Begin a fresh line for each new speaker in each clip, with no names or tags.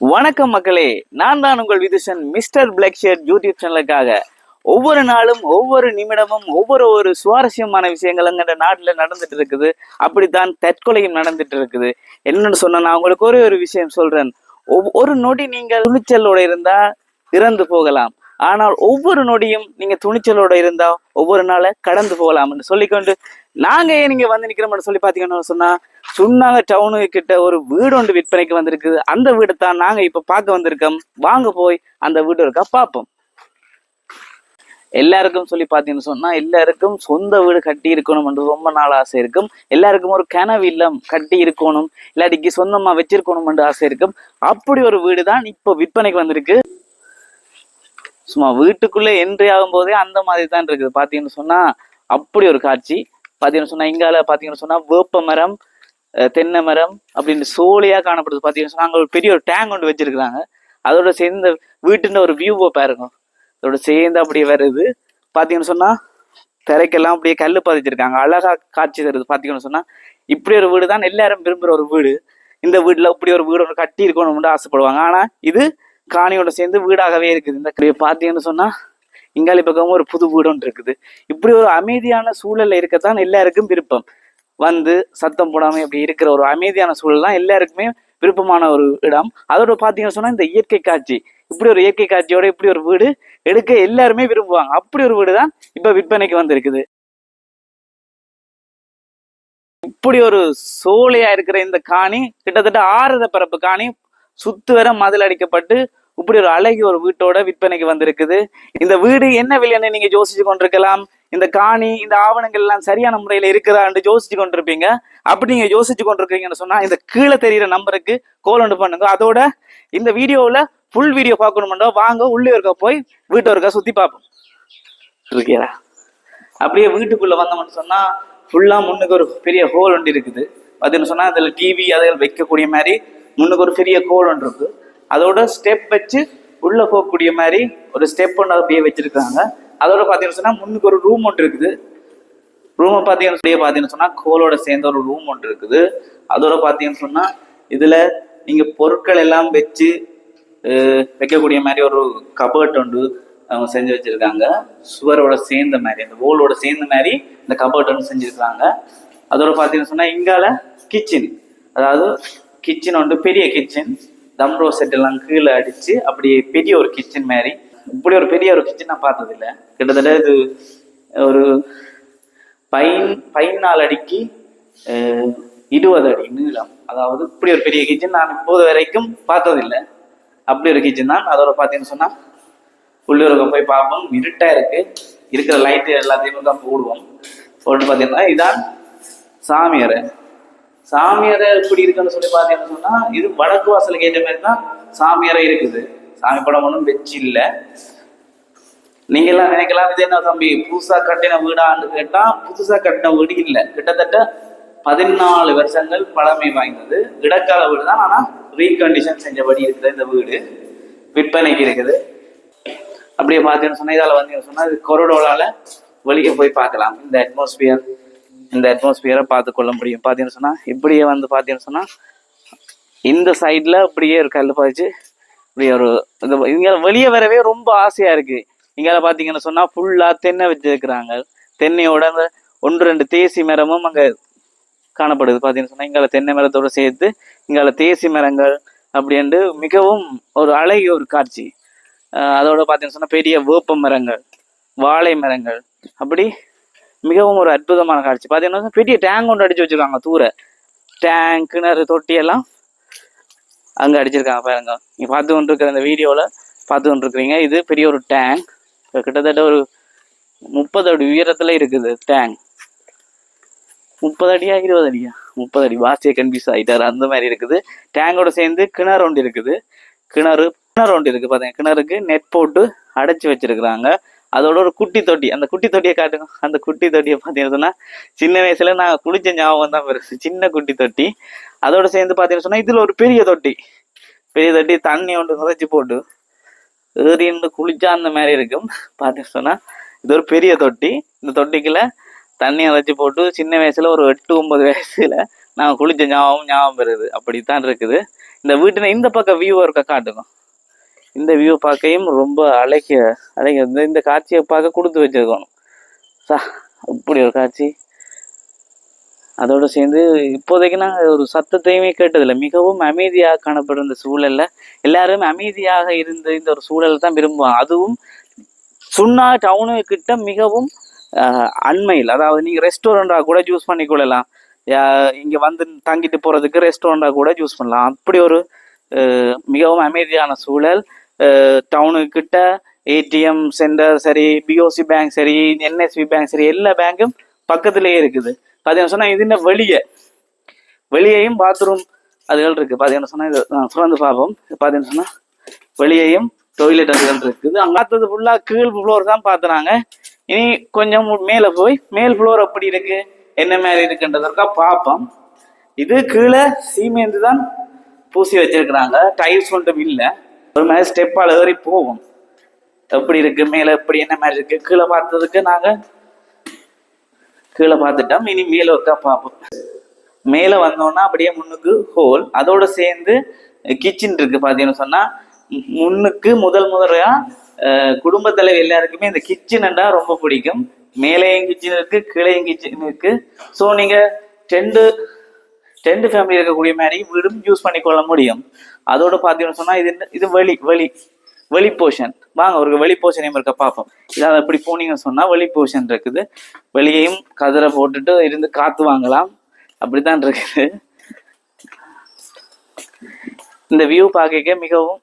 வணக்கம் மக்களே நான் தான் உங்கள் Vithushan mister black shade YouTube சேனலுக்காக. ஒவ்வொரு நாளும் ஒவ்வொரு நிமிடமும் ஒவ்வொரு ஒரு சுவாரஸ்யமான விஷயங்கள் எங்கிட்ட நாட்டில் நடந்துட்டு இருக்குது. அப்படித்தான் தற்கொலையும் நடந்துட்டு இருக்குது. என்னன்னு சொன்னா நான் உங்களுக்கு ஒரே ஒரு விஷயம் சொல்றேன். ஒரு நொடி நீங்கள் துணிச்சலோட இருந்தா இறந்து போகலாம். ஆனால் ஒவ்வொரு நொடியும் நீங்க துணிச்சலோட இருந்தா ஒவ்வொரு நாளை கடந்து போகலாம்னு சொல்லிக்கொண்டு நாங்க ஏன் நீங்க வந்து நிக்கிறோம்னு சொல்லி பாத்தீங்கன்னு சொன்னா சுண்ணாங்க டவுனு கிட்ட ஒரு வீடு ஒன்று விற்பனைக்கு வந்திருக்குது அந்த வீடு தான் நாங்க இப்ப பார்க்க வந்திருக்கோம். வாங்க போய் அந்த வீடு இருக்கா பார்ப்போம். எல்லாருக்கும் சொல்லி பார்த்தீங்கன்னு சொன்னா எல்லாருக்கும் சொந்த வீடு கட்டி இருக்கணும்ன்றது ரொம்ப நாள் ஆசை இருக்கும். எல்லாருக்கும் ஒரு கனவு இல்லம் கட்டி இருக்கணும். இல்லாட்டிக்கு சொந்தமா என்று ஆசை இருக்கும். அப்படி ஒரு வீடு தான் இப்போ விற்பனைக்கு வந்திருக்கு. சும்மா வீட்டுக்குள்ளே என்ட்ரி ஆகும் போதே அந்த மாதிரி தான் இருக்குது. பார்த்தீங்கன்னு சொன்னால் அப்படி ஒரு காட்சி. பார்த்தீங்கன்னு சொன்னால் இங்கால பார்த்தீங்கன்னு சொன்னால் வேப்ப மரம் தென்னை மரம் அப்படின்னு சோழியாக காணப்படுது. பார்த்தீங்கன்னு சொன்னால் அங்கே ஒரு பெரிய ஒரு டேங்க் ஒன்று வச்சிருக்காங்க அதோட சேர்ந்து வீட்டுன்ற ஒரு வியூவை பாருங்க. அதோட சேர்ந்து அப்படியே வருது. பார்த்தீங்கன்னு சொன்னால் திரைக்கெல்லாம் அப்படியே கல் பதிச்சிருக்காங்க. அழகாக காட்சி தருது. பார்த்தீங்கன்னு சொன்னால் இப்படி ஒரு வீடு தான் எல்லாரும் விரும்புகிற ஒரு வீடு. இந்த வீட்டில் இப்படி ஒரு வீடு ஒன்று கட்டி இருக்கணும்னு ஆசைப்படுவாங்க. ஆனால் இது காணியோட சேர்ந்து வீடாகவே இருக்குது. இந்த கடையை பார்த்தீங்கன்னு சொன்னா இங்காலி பக்கம் ஒரு புது வீடு ஒன்று இருக்குது. இப்படி ஒரு அமைதியான சூழல்ல இருக்கத்தான் எல்லாருக்கும் விருப்பம். வந்து சத்தம் போடாம இப்படி இருக்கிற ஒரு அமைதியான சூழல் தான் எல்லாருக்குமே விருப்பமான ஒரு இடம். அதோட பார்த்தீங்கன்னு சொன்னா இந்த இயற்கை காட்சி. இப்படி ஒரு இயற்கை காட்சியோட இப்படி ஒரு வீடு எடுக்க எல்லாருமே விரும்புவாங்க. அப்படி ஒரு வீடு தான் இப்ப விற்பனைக்கு வந்திருக்குது. இப்படி ஒரு சோலையா இருக்கிற இந்த காணி கிட்டத்தட்ட ஆறுத பரப்பு காணி சுத்து வர மதில் அடிக்கப்பட்டு இப்படி ஒரு அழகிய ஒரு வீட்டோட விற்பனைக்கு வந்திருக்குது. இந்த வீடு என்ன விலைன்னு நீங்க யோசிச்சு கொண்டிருக்கலாம். இந்த காணி இந்த ஆவணங்கள் எல்லாம் சரியான முறையில இருக்குதான்னு யோசிச்சு கொண்டிருப்பீங்க. அப்படி நீங்க யோசிச்சு கொண்டிருக்கீங்கன்னு சொன்னா இந்த கீழே தெரியிற நம்பருக்கு கோல் ஒன்று பண்ணுங்க. அதோட இந்த வீடியோவில் ஃபுல் வீடியோ பார்க்கணுமெண்டோ வாங்க உள்ளே இருக்க போய் வீட்டை இருக்க சுத்தி பார்ப்போம். இருக்கியா அப்படியே வீட்டுக்குள்ள வந்தோம்னு சொன்னா ஃபுல்லா முன்னுக்கு ஒரு பெரிய ஹோல் ஒன்று இருக்குது. அதுன்னு சொன்னா அதுல டிவி அதில் வைக்கக்கூடிய மாதிரி முன்னுக்கு ஒரு பெரிய கோல் ஒன்று இருக்கு. அதோட ஸ்டெப் வச்சு உள்ளே போகக்கூடிய மாதிரி ஒரு ஸ்டெப் ஒன்று அப்படியே வச்சிருக்காங்க. அதோட பார்த்தீங்கன்னு சொன்னால் முன்னுக்கு ஒரு ரூம் ஒன்று இருக்குது. ரூமை பார்த்தீங்கன்னு சொல்லி பார்த்தீங்கன்னு சொன்னால் கோலோட சேர்ந்த ஒரு ரூம் ஒன்று இருக்குது. அதோட பார்த்தீங்கன்னு சொன்னால் இதில் நீங்கள் பொருட்கள் எல்லாம் வச்சு வைக்கக்கூடிய மாதிரி ஒரு கபர்ட் ஒன்று அவங்க செஞ்சு வச்சுருக்காங்க. சுவரோட சேர்ந்த மாதிரி அந்த ஓலோட சேர்ந்த மாதிரி இந்த கபர்ட் ஒன்று செஞ்சுருக்காங்க. அதோட பார்த்தீங்கன்னு சொன்னால் இங்கால கிச்சன் அதாவது கிச்சன் ஒன்று பெரிய கிச்சன் தம் செட் எல்லாம் கீழே அடிச்சு அப்படி பெரிய ஒரு கிச்சன் மாதிரி. இப்படி ஒரு பெரிய ஒரு கிச்சன் நான் பார்த்ததில்ல. கிட்டத்தட்ட இது ஒரு பைன் பதினாலு அடிக்கு இருபது அடி நீளம். அதாவது இப்படி ஒரு பெரிய கிச்சன் நான் இப்போது வரைக்கும் பார்த்ததில்லை. அப்படி ஒரு கிச்சன் தான். அதோட பார்த்தீங்கன்னு சொன்னால் உள்ளூருக்கு போய் பார்ப்போம். இருட்டாக இருக்கு. இருக்கிற லைட்டு எல்லாத்தையும் தான் போடுவோம். போட்டு பார்த்தீங்கன்னா இதான் சாமியறை சாமியாரை எப்படி இருக்குன்னு சொல்லி பார்த்தீங்கன்னு சொன்னா இது வடக்கு வாசலுக்கு ஏற்ற மாதிரி தான் சாமியாரை இருக்குது. சாமி படம் ஒன்றும் வெச்சு இல்லை. நீங்க எல்லாம் நினைக்கலாம் இது என்ன தம்பி புதுசா கட்டின வீடான்னு கேட்டா புதுசா கட்டின வீடு இல்லை. கிட்டத்தட்ட பதினாலு வருஷங்கள் பழமை வாய்ந்தது. இடக்கால வீடு தான் ஆனா ரீகண்டிஷன் செஞ்சபடி இருக்கிற இந்த வீடு. விற்பனைக்கு இருக்குது. அப்படியே பார்த்தீங்கன்னு சொன்னா இதால வந்து சொன்னா இது கொரடோலால வெளியே போய் பார்க்கலாம். இந்த அட்மாஸ்பியர் இந்த அட்மாஸ்பியரை பார்த்துக்கொள்ள முடியும். பார்த்தீங்கன்னு சொன்னால் இப்படியே வந்து பார்த்தீங்கன்னு சொன்னால் இந்த சைடில் அப்படியே ஒரு கல் பதிச்சு இப்படி ஒரு இந்த இங்கே வெளியே வரவே ரொம்ப ஆசையாக இருக்குது இங்கே பார்த்தீங்கன்னு சொன்னால் ஃபுல்லாக தென்னை வச்சிருக்கிறாங்க. தென்னையோட அந்த ஒன்று ரெண்டு தேசி மரமும் அங்கே காணப்படுது. பார்த்தீங்கன்னு சொன்னால் இங்கால தென்னை மரத்தோடு சேர்த்து இங்கால தேசி மரங்கள் அப்படின்ட்டு மிகவும் ஒரு அழகிய ஒரு காட்சி. அதோட பார்த்தீங்கன்னு சொன்னால் பெரிய வேப்ப மரங்கள் வாழை மரங்கள் அப்படி மிகவும் ஒரு அற்புதமான காட்சி. பார்த்தீங்கன்னா பெரிய டேங்க் ஒன்று அடிச்சு வச்சிருக்காங்க தூர. டேங்க் கிணறு தொட்டி எல்லாம் அங்கே அடிச்சிருக்காங்க பாருங்க. நீங்கள் பார்த்து கொண்டு இருக்கிற இந்த பார்த்து கொண்டு இருக்கிறீங்க இது பெரிய ஒரு டேங்க் கிட்டத்தட்ட ஒரு முப்பது அடி உயரத்தில் இருக்குது டேங்க் முப்பது அடியா இருபது அடியா? முப்பது அடி. வாசியை கன்ஃபியூஸ் ஆயிட்டாரு. அந்த மாதிரி இருக்குது. டேங்கோட சேர்ந்து கிணறு ஒன்று இருக்குது. கிணறு கிணறு ஒன்று இருக்குது பார்த்தீங்க கிணறுக்கு நெட் போட்டு அடைச்சி வச்சிருக்கிறாங்க. அதோட ஒரு குட்டி தொட்டி. அந்த குட்டி தொட்டியை காட்டுங்க. அந்த குட்டி தொட்டியை பார்த்தீங்கன்னு சொன்னால் சின்ன வயசுல நான் குளிச்ச ஞாபகம் தான் பெருசு சின்ன குட்டி தொட்டி. அதோட சேர்ந்து பார்த்தீங்கன்னு சொன்னால் இதில் ஒரு பெரிய தொட்டி. பெரிய தொட்டி தண்ணி ஒன்று நிறைச்சி போட்டு ஏறின்னு குளிச்சா அந்த மாதிரி இருக்கும். பார்த்தீங்கன்னு சொன்னால் இது ஒரு பெரிய தொட்டி. இந்த தொட்டிக்குள்ள தண்ணி அரைச்சி போட்டு சின்ன வயசுல ஒரு எட்டு ஒன்பது வயசுல நான் குளிச்ச ஞாபகம் ஞாபகம் வருது. அப்படித்தான் இருக்குது. இந்த வீட்டின இந்த பக்கம் வியூ இருக்க காட்டுங்க. இந்த வியூ பார்க்கையும் ரொம்ப அழகிய அழகிய இந்த இந்த காட்சியை பார்க்க கொடுத்து வச்சிருக்கணும். சா இப்படி ஒரு காட்சி. அதோட சேர்ந்து இப்போதைக்கு நாங்கள் ஒரு சத்தத்தையுமே கேட்டதில்லை. மிகவும் அமைதியாக காணப்படும் இந்த சூழல்ல எல்லாரும் அமைதியாக இருந்து இந்த ஒரு சூழலை தான் விரும்புவாங்க. அதுவும் சுண்ணா டவுனு கிட்ட மிகவும் ஆஹ், அண்மையில் அதாவது நீங்க ரெஸ்டாரண்ட்டாக கூட யூஸ் பண்ணிக்கொள்ளலாம் யா- இங்கே வந்து தங்கிட்டு போறதுக்கு ரெஸ்டாரண்டா கூட யூஸ் பண்ணலாம். அப்படி ஒரு ஆஹ், மிகவும் அமைதியான சூழல். டவுனு கிட்ட ஏடிஎம் சென்டர் சரி பிஓசி பேங்க் சரி என்எஸ்பி பேங்க் சரி எல்லா பேங்க்கும் பக்கத்துலேயே இருக்குது. பார்த்தீங்கன்னா சொன்னா என்ன வெளியே? வெளியேயும் பாத்ரூம் அதுகள் இருக்கு. பார்த்தீங்கன்னா சொன்னா இது சுரந்து பார்ப்போம். பார்த்தீங்கன்னா சொன்னா வெளியேயும் டொய்லெட் அதுகள் இருக்குது. அங்க பார்த்தது ஃபுல்லா கீழ் ஃப்ளோர் தான் பார்த்துறாங்க இனி கொஞ்சம் மேலே போய் மேல் ஃப்ளோர் எப்படி இருக்கு? என்ன மாதிரி இருக்குன்றதற்கா பார்ப்போம். இது கீழே சீமேந்து தான் பூசி வச்சிருக்கிறாங்க. டைல்ஸ் ஒன்றும் இல்லை. ஒரு மாதிரி ஸ்டெப்பால் ஏறி போகும் எப்படி இருக்கு? மேலே எப்படி என்ன மாதிரி இருக்கு? கீழே பார்த்ததுக்கு நாங்க கீழே பார்த்துட்டோம். இனி மேலே ஒருக்கா பார்ப்போம். மேலே வந்தோம்னா அப்படியே முன்னுக்கு ஹோல் அதோட சேர்ந்து கிச்சன் இருக்கு பார்த்தீங்கன்னு சொன்னா முன்னுக்கு முதல் முதலையா அஹ், குடும்ப தலைவி எல்லாருக்குமே இந்த கிச்சன்டா ரொம்ப பிடிக்கும். மேலேயும் கிச்சன் இருக்கு கீழேயும் கிச்சன் இருக்கு. ஸோ நீங்க டெண்டு டென்ட் ஃபேமிலி இருக்கக்கூடிய மாதிரி வீடும் யூஸ் பண்ணிக்கொள்ள முடியும். அதோட பார்த்தீங்கன்னு சொன்னால் இது என்ன- இது வெளி வெளி வெளி போர்ஷன் வாங்க ஒரு வெளி போஷனையும் இருக்க பார்ப்போம். இதாவது அப்படி போனீங்கன்னு சொன்னால் வெளி போர்ஷன் இருக்குது. வெளியையும் கதிரை போட்டுட்டு இருந்து காத்து வாங்கலாம். அப்படித்தான் இருக்குது. இந்த வியூ பார்க்க மிகவும்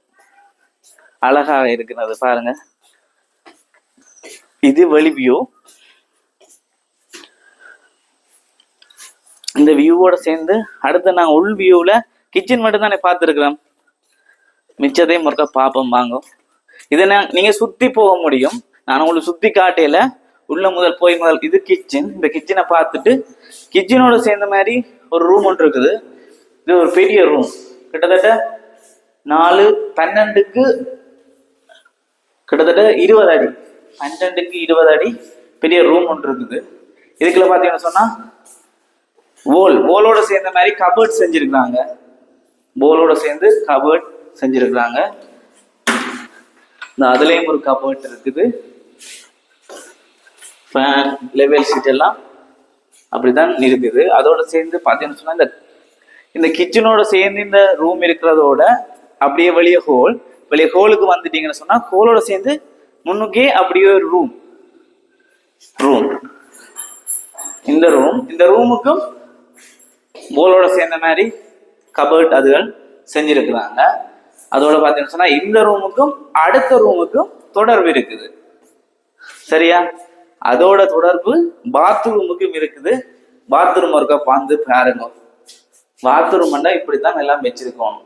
அழகாக இருக்கிறது பாருங்க. இது வெளி வியூ இந்த வியூவோட சேர்ந்து அடுத்து நான் உள் வியூவில் கிச்சன் மட்டும் தானே பார்த்துருக்குறேன். மிச்சத்தையும் ஒருக்கா பார்ப்போம் வாங்க. இதை நான் நீங்கள் சுற்றி போக முடியும். நான் உங்களுக்கு சுற்றி காட்டையில உள்ள முதல் போய் முதல் இது கிச்சன் இந்த கிச்சனை பார்த்துட்டு கிச்சனோட சேர்ந்த மாதிரி ஒரு ரூம் ஒன்று இருக்குது. இது ஒரு பெரிய ரூம் கிட்டத்தட்ட நாலு பன்னெண்டுக்கு கிட்டத்தட்ட இருபது அடி. பன்னெண்டுக்கு இருபது அடி பெரிய ரூம் ஒன்று இருக்குது. இதுக்குள்ள பார்த்தீங்கன்னு சொன்னால் ஓல் போலோட சேர்ந்த மாதிரி கபர்ட் செஞ்சிருக்கிறாங்க. போலோட சேர்ந்து கபர்ட் செஞ்சிருக்கிறாங்க. இந்த அதுலேயும் ஒரு கபர்ட் இருக்குது. ஃபேன் லெவல் சீட் எல்லாம் அப்படிதான் இருக்குது. அதோட சேர்ந்து பார்த்தீங்கன்னு சொன்னால் இந்த இந்த கிச்சனோட சேர்ந்து இந்த ரூம் இருக்கிறதோட அப்படியே வெளியே ஹோல் வெளியே ஹோலுக்கு வந்துட்டீங்கன்னு சொன்னால் ஹோலோட சேர்ந்து முன்னுக்கே அப்படியே ஒரு ரூம் ரூம் இந்த ரூம் இந்த ரூமுக்கும் போலோட சேர்ந்த மாதிரி கபர்ட் அதுகள் செஞ்சிருக்கிறாங்க. அதோட பார்த்தீங்கன்னு சொன்னா இந்த ரூமுக்கும் அடுத்த ரூமுக்கும் தொடர்பு இருக்குது. சரியா? அதோட தொடர்பு பாத்ரூமுக்கும் இருக்குது. பாத்ரூம் இருக்க பாந்து பாருங்க. பாத்ரூம் இப்படித்தான் எல்லாம் வச்சிருக்கணும்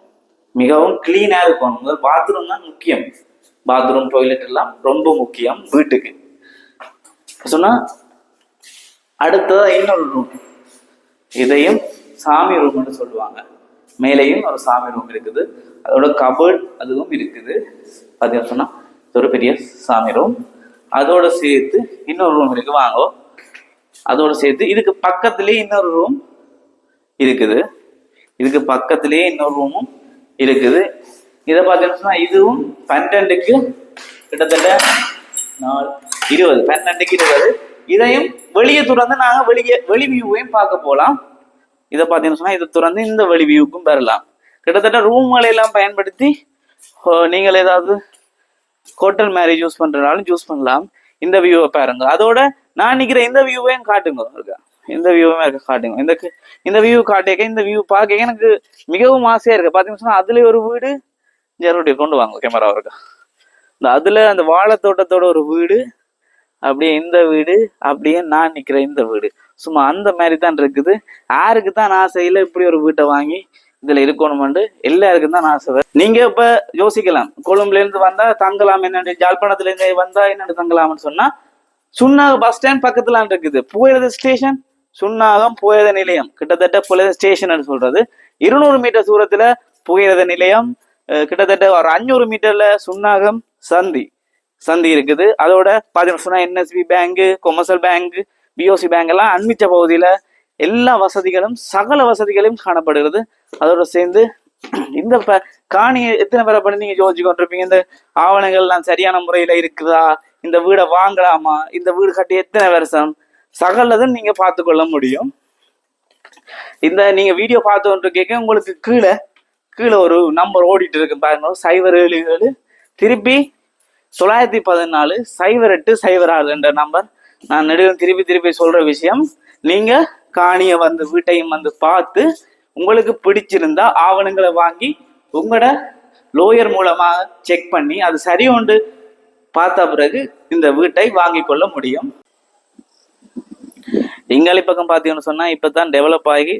மிகவும் கிளீனா இருக்கணும். பாத்ரூம் தான் முக்கியம். பாத்ரூம் டாய்லெட் எல்லாம் ரொம்ப முக்கியம் வீட்டுக்கு. சொன்னா அடுத்ததான் இன்னொரு ரூம் இதையும் சாமி ரூம்னு சொல்லுவாங்க. மேலேயும் ஒரு சாமி ரூம் இருக்குது. அதோட கபர்ட் அதுவும் இருக்குது. பார்த்தீங்கன்னா சொன்னா இது ஒரு பெரிய சாமி ரூம். அதோட சேர்த்து இன்னொரு ரூம் இருக்கு. வாங்க. அதோட சேர்த்து இதுக்கு பக்கத்துலேயே இன்னொரு ரூம் இருக்குது. இதுக்கு பக்கத்துலேயே இன்னொரு ரூமும் இருக்குது. இதை பார்த்தீங்கன்னா சொன்னா இதுவும் பன்னெண்டுக்கு கிட்டத்தட்ட நாலு இருபது பன்னெண்டுக்கு இருபது. இதையும் வெளியே துறந்து நாங்கள் வெளியே வெளி வியூவையும் பார்க்க போகலாம் இதை பார்த்தீங்கன்னு சொன்னால் இதை துறந்து இந்த வெளி வியூக்கும் பெறலாம். கிட்டத்தட்ட ரூம்களை எல்லாம் பயன்படுத்தி நீங்கள் ஏதாவது ஹோட்டல் மேரேஜ் யூஸ் பண்ணுறனாலும் யூஸ் பண்ணலாம். இந்த வியூவை பாருங்க. அதோட நான் நிற்கிற இந்த வியூவையும் காட்டுங்க இருக்கா இந்த வியூவும் இருக்க காட்டுங்க. இந்த இந்த வியூ காட்டிக்க இந்த வியூ பார்க்க எனக்கு மிகவும் ஆசையாக இருக்குது பார்த்தீங்கன்னு சொன்னால் அதுலேயே ஒரு வீடு ஜெரோடைய கொண்டு வாங்க கேமரா இருக்கா இந்த அதில் அந்த வாழை தோட்டத்தோட ஒரு வீடு அப்படியே இந்த வீடு அப்படியே நான் நிற்கிற இந்த வீடு. சும்மா அந்த மாதிரி தான் இருக்குது. யாருக்கு தான் ஆசையில் இப்படி ஒரு வீட்டை வாங்கி இதில் இருக்கணுமெண்டு எல்லாருக்கும் தான் ஆசை. நீங்கள் இப்போ யோசிக்கலாம். கொழும்புலேருந்து வந்தால் தங்கலாம் என்னண்டு ஜாழ்ப்பாணத்துலேருந்து வந்தால் என்னென்னு தங்கலாம்னு சொன்னால் சுன்னாக பஸ் ஸ்டாண்ட் பக்கத்துலான் இருக்குது. புயலத ஸ்டேஷன் சுன்னாகம் புயத நிலையம். கிட்டத்தட்ட புயலத ஸ்டேஷன் சொல்றது. இருநூறு மீட்டர் தூரத்துல புயலத நிலையம் கிட்டத்தட்ட ஒரு அஞ்சூறு மீட்டர்ல சுன்னாகம் சந்தி. சந்தி இருக்குது. அதோட பாத்தீங்கன்னா NSB bank commercial bank BOC bank எல்லாம் அண்மிச்ச பகுதியில் எல்லா வசதிகளும் சகல வசதிகளையும் காணப்படுகிறது. அதோட சேர்ந்து இந்த ப- காணி எத்தனை பேரை பண்ணி நீங்கள் யோசிச்சு கொண்டிருப்பீங்க இந்த ஆவணங்கள்லாம் சரியான முறையில் இருக்குதா? இந்த வீடை வாங்கலாமா? இந்த வீடு கட்டி எத்தனை வருஷம்? சகலதும் நீங்கள் பார்த்து கொள்ள முடியும். இந்த நீங்கள் வீடியோ பார்த்து கொண்டிருக்கீங்க உங்களுக்கு கீழே கீழே ஒரு நம்பர் ஓடிட்டு இருக்கு பாருங்க. சைபர் ஏழு ஏழு. திருப்பி தொள்ளாயிரத்தி பதினாலு சைபர் எட்டு சைபர் ஆறு என்ற நம்பர் நான் நெடுக திருப்பி திருப்பி சொல்ற விஷயம் நீங்க காணிய வந்து வீட்டையும் வந்து பார்த்து உங்களுக்கு பிடிச்சிருந்தா ஆவணங்களை வாங்கி உங்களோட லோயர் மூலமாக செக் பண்ணி அது சரி உண்டு. பார்த்த பிறகு இந்த வீட்டை வாங்கி கொள்ள முடியும். இங்காலி பக்கம் பார்த்தீங்கன்னு சொன்னா இப்பதான் டெவலப் ஆகி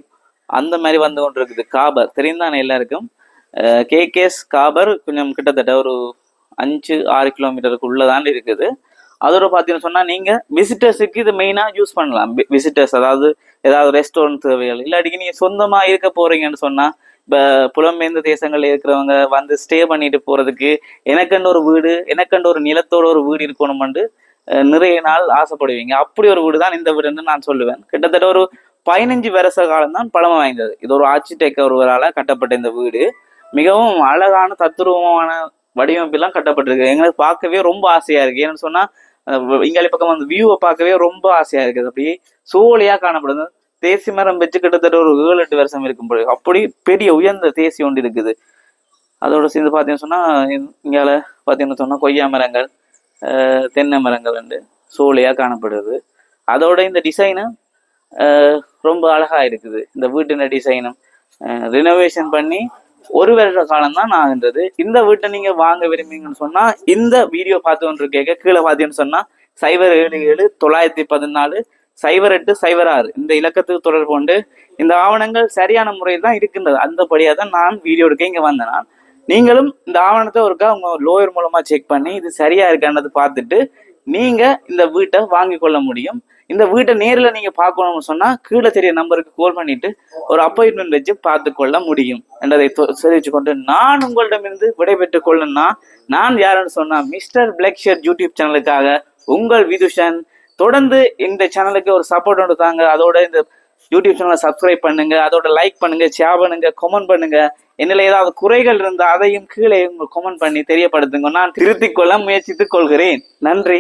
அந்த மாதிரி வந்து கொண்டு இருக்குது காபர் தெரியும் தானே எல்லாருக்கும் கேகேஎஸ் காபர் கொஞ்சம் கிட்டத்தட்ட ஒரு அஞ்சு ஆறு கிலோமீட்டருக்கு உள்ளதான் இருக்குது. அதோட பார்த்தீங்கன்னு சொன்னால் நீங்கள் விசிட்டர்ஸுக்கு இது மெயினாக யூஸ் பண்ணலாம். விசிட்டர்ஸ் அதாவது ஏதாவது ரெஸ்டாரண்ட் தேவைகள். இல்லாட்டிக்கு நீங்கள் சொந்தமாக இருக்க போகிறீங்கன்னு சொன்னால் இப்போ புலம்பெயர்ந்த தேசங்களில் இருக்கிறவங்க வந்து ஸ்டே பண்ணிட்டு போகிறதுக்கு எனக்கண்டு ஒரு வீடு எனக்கண்டு ஒரு நிலத்தோட ஒரு வீடு இருக்கணும்னு நிறைய நாள் ஆசைப்படுவீங்க. அப்படி ஒரு வீடு தான் இந்த வீடுன்னு நான் சொல்லுவேன். கிட்டத்தட்ட ஒரு பதினஞ்சு வருஷ காலம் தான் பழமை வாய்ந்தது. இது ஒரு ஆர்ச்சிடெக்ட் ஒருவரால் கட்டப்பட்ட இந்த வீடு. மிகவும் அழகான தத்துருவமான வடிவமைப்பெல்லாம் கட்டப்பட்டிருக்கு. எங்களுக்கு பார்க்கவே ரொம்ப ஆசையா இருக்கு. ஏன்னு சொன்னா இங்காலி பக்கம் அந்த வியூவை பார்க்கவே ரொம்ப ஆசையா இருக்குது அப்படி சோழியா காணப்படுது. தேசி மரம் வச்சு கிட்டத்தட்ட ஒரு ஏழு எட்டு வருஷம் இருக்கும் போது அப்படி பெரிய உயர்ந்த தேசி ஒன்று இருக்குது. அதோட சேர்ந்து பார்த்தீங்கன்னு சொன்னா இங்கால பார்த்தீங்கன்னு சொன்னா கொய்யா மரங்கள் தென்னை மரங்கள் வந்து சோழியா காணப்படுது. அதோட இந்த டிசைனு ரொம்ப அழகா இருக்குது. இந்த வீட்டின டிசைனும் ரினோவேஷன் பண்ணி ஒரு வருட காலம் தான் ஆகின்றது. இந்த வீட்டை நீங்க வாங்க விரும்பிங்கன்னு சொன்னா இந்த வீடியோ பார்த்து ஒன்று கேட்க கீழே பார்த்தீங்கன்னு சொன்னா சைபர் ஏழு ஏழு தொள்ளாயிரத்தி பதினாலு சைபர் எட்டு சைபர் ஆறு. இந்த இலக்கத்துக்கு தொடர்பு கொண்டு இந்த ஆவணங்கள் சரியான முறையில் தான் இருக்கின்றது. அந்தபடியாக தான் நான் வீடியோ எடுக்க இங்கே வந்தேன் நான். நீங்களும் இந்த ஆவணத்தை ஒருக்கா உங்க லோயர் மூலமா செக் பண்ணி இது சரியா இருக்கான்றது பார்த்துட்டு நீங்க இந்த வீட்டை வாங்கி கொள்ள முடியும். இந்த வீட்டை நேரில் நீங்க பார்க்கணும்னு சொன்னா கீழே தெரிய நம்பருக்கு கால் பண்ணிட்டு ஒரு அப்பாயின்மெண்ட் வச்சு பார்த்து கொள்ள முடியும். என்றதை தெரிவிச்சு கொண்டு நான் உங்களிடமிருந்து விடைபெற்றுக் கொள்ளணும்னா நான் யாருன்னு சொன்னா மிஸ்டர் பிளாக் யூடியூப் சேனலுக்காக உங்கள் விதுஷன். தொடர்ந்து இந்த சேனலுக்கு ஒரு சப்போர்ட் ஒன்று தாங்க. அதோட இந்த யூடியூப் சேனலை சப்ஸ்கிரைப் பண்ணுங்க. அதோட லைக் பண்ணுங்க ஷேர் பண்ணுங்க கமெண்ட் பண்ணுங்க. என்னில் ஏதாவது குறைகள் இருந்தால் அதையும் கீழே கமெண்ட் பண்ணி தெரியப்படுத்துங்க. நான் திருத்திக் கொள்ள முயற்சித்துக் கொள்கிறேன். நன்றி.